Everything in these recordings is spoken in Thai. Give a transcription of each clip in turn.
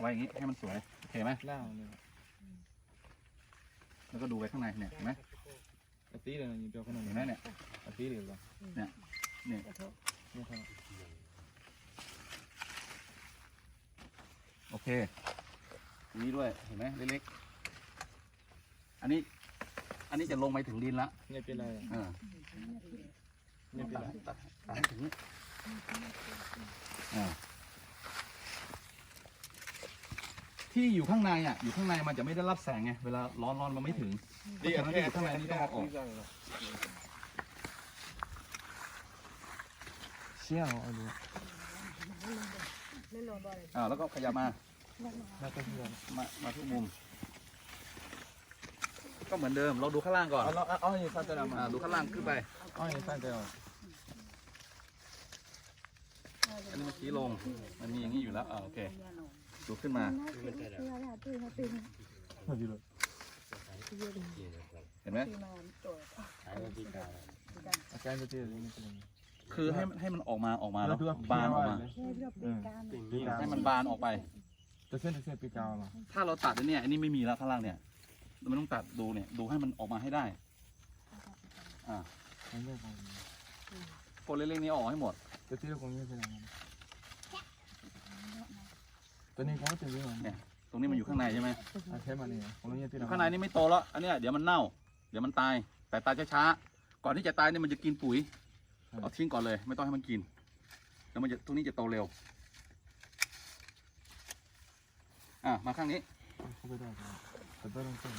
เอาไว้อย่างนี้ให้มันสวยโอเคไหมล่างเลยแล้วก็ดูไปข้างในเนี่ยเห็นไหมอาตีเลยนะยิงเปียวขนาดเห็นี้นไหมเนี่ยอาตีเลยเหรอเนี่ยนี่ครับโอเคอันนี้ด้วยเห็นไหมเล็กๆอันนี้ อันนี้จะลงไปถึงดินละเนี่ยเป็นไรเออเนี่ยเป็นตัดไรให้ตัดตัดให้ถึงนี้อ่า ที่อยู่ข้างในอะอยู่ข้างในมันจะไม่ได้รับแสงไงเวลาร้อนร้อนมันไม่ถึงเพราะฉะนั้นที่อยู่ข้างในนี่ต้องเอาออกเชี่ยวเอาดูอ่าแล้วก็ขยับมาน่าจะเชื่อมามาทุกมุม ก็เหมือนเดิมเราดูข้างล่างก่อนเอาเอาเอาอย่างสั้นจะมาอ่าดูข้างล่างขึ้นไปเอาอย่างสั้นจะเอาอันนี้มันชี้ลงมันมีอย่างนี้อยู่แล้วอ่าโอเค ดูขึ้นมาเอาดีเลยเห็นไหมอาการจะเชื่อนี่เป็นคือให้ให้มันออกมาออกมาแล้แล้ววดูว่าบานออกมา ให้มันบานออกไป จะเส้นจะเส้นปีกาวมาถ้าเราตัดอันเนี่ยอันนี้ไม่มีแล้วข้างล่างเนี่ยเราไม่ต้องตัดดูเนี่ย ดูให้มันออกมาให้ได้ อ่าอันนี้ของโคนเล็กๆนี้ออกให้หมด จะเชื่อของนี้เป็นอะไร ตัวนี้เขาจะเยอะเนี่ยตรงนี้มันอยู่ข้างในใช่ไหมอาใช้มาเนี่ยของนี้อที่ยู่ข้างในนี่ไม่โตแล้วอันเนี้ยเดี๋ยวมันเน่า เดี๋ยวมันตาย แต่ตายช้าๆก่อนที่จะตายเนี่ยมันจะกินปุ๋ยเอาทิ้งก่อนเลย ไม่ต้องให้มันกิน แล้วมันจะตรงนี้จะโตเร็ว อะมาข้างนี้ เขาไปได้แต่ต้องต้อง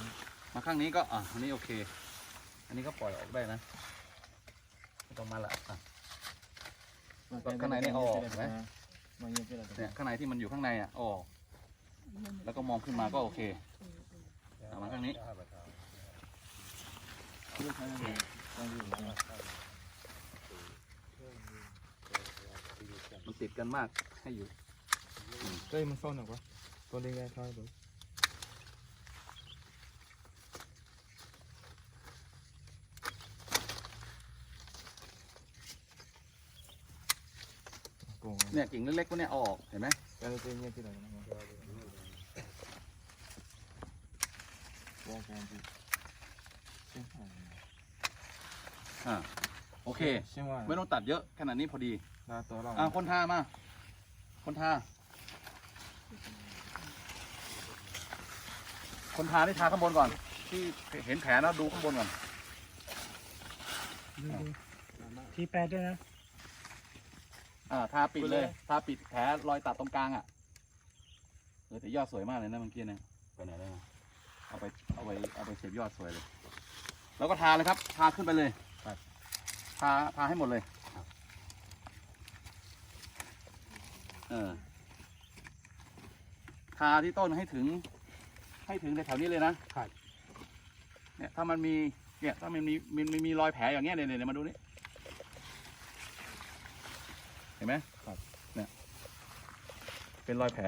มาข้างนี้ก็อะอันนี้โอเค อันนี้ก็ปล่อยออกได้นะไม่ต้องมาละอะมันเยเป็นอะไร เนี่ยข้างในที่มันอยู่ข้างในอะออกแล้วก็มองขึ้นมาก็โอเคเอามาข้างนี้มันติดกันมากให้อยู่เฮ้ยมันซ่อนหรอวะตัวเล็กๆเขาดู โกงเนี่ยกิ่งเล็กๆพวกเนี้ยเอาออกเห็นไหมแต่เราเป็นเงี้ยที่ไหนนะว่าการที่เช่นอ่าโอเค เช่นว่าไม่ต้องตัดเยอะขนาดนี้พอดีลาตัวเราอ่าคนทามา คนทา คนทาที่ทาข้างบนก่อน ที่เห็นแผลนะดูข้างบนก่อน ทีแปดด้วยนะ อ่าทาปิดเลยทาปิดแผลรอยตัดตรงกลางอะเออแต่ยอดสวยมากเลยนะเมื่อกี้เนี่ยไปไหนได้มาเอาไปเอาไปเอาไปเสียบยอดสวยเลย แล้วก็ทาเลยครับ ทาขึ้นไปเลยทาทาให้หมดเลยเออทาที่ต้นให้ถึง ให้ถึงแถวๆนี้เลยนะเนี่ยถ้ามันมีเนี่ยถ้ามันมีมันมีมีรอยแผลอย่างเงี้ยเนี่ยเนี่ยมาดูนี่ เห็นไหมครับเนี่ยเป็นรอยแผล